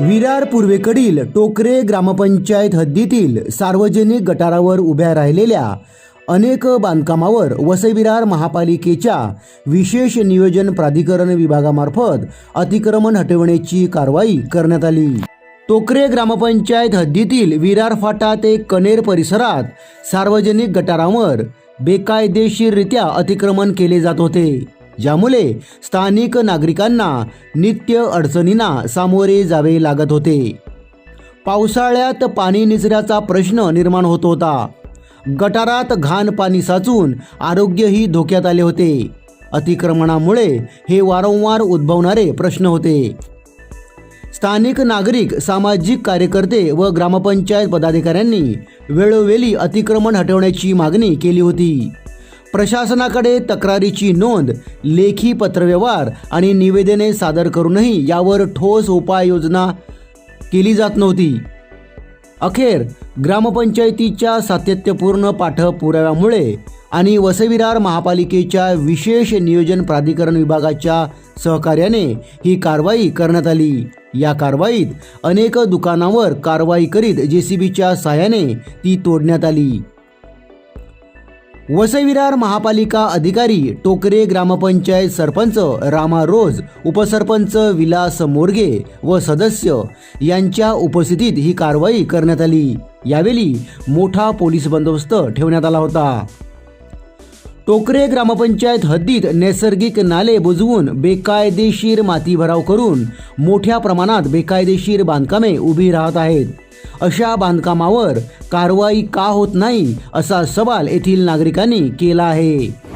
विरार पूर्वेकडील टोकरे ग्रामपंचायत हद्दीतील सार्वजनिक गटारावर उभ्या राहिलेल्या अनेक बांधकामावर वसई महापालिकेच्या विशेष नियोजन प्राधिकरण विभागामार्फत अतिक्रमण हटविण्याची कारवाई करण्यात आली. टोकरे ग्रामपंचायत हद्दीतील विरार फाटा ते कनेर परिसरात सार्वजनिक गटारांवर बेकायदेशीररित्या अतिक्रमण केले जात होते. ज्यामुळे स्थानिक नागरिकांना नित्य अडचणींना सामोरे जावे लागत होते. पावसाळ्यात पाणी निचऱ्याचा प्रश्न निर्माण होत होता. गटारात घाण पाणी साचून आरोग्यही धोक्यात आले होते. अतिक्रमणामुळे हे वारंवार उद्भवणारे प्रश्न होते. स्थानिक नागरिक सामाजिक कार्यकर्ते व ग्रामपंचायत पदाधिकाऱ्यांनी वेळोवेळी अतिक्रमण हटवण्याची मागणी केली होती. प्रशासनाकडे तक्रारीची नोंद लेखी पत्रव्यवहार आणि निवेदने सादर करूनही यावर ठोस उपाययोजना केली जात नव्हती. अखेर ग्रामपंचायतीच्या सातत्यपूर्ण पाठपुराव्यामुळे आणि वसविरार महापालिकेच्या विशेष नियोजन प्राधिकरण विभागाच्या सहकार्याने ही कारवाई करण्यात आली. या कारवाईत अनेक दुकानावर कारवाई करीत जेसीबीच्या सहाय्याने ती तोडण्यात आली. वसईविरार महापालिका अधिकारी टोकरे ग्रामपंचायत सरपंच रामा रोज उपसरपंच विलास मोरगे व सदस्य यांच्या उपस्थितीत ही कारवाई करण्यात आली. यावेळी मोठा पोलीस बंदोबस्त ठेवण्यात आला होता. टोकरे ग्रामपंचायत हद्दीत नैसर्गिक नाले बुजवून बेकायदेशीर माती भराव करून मोठ्या प्रमाणात बेकायदेशीर बांधकामे उभी राहत आहेत. अशा बांधकामावर कारवाई का होत नाही असा सवाल येथील नागरिकांनी केला आहे.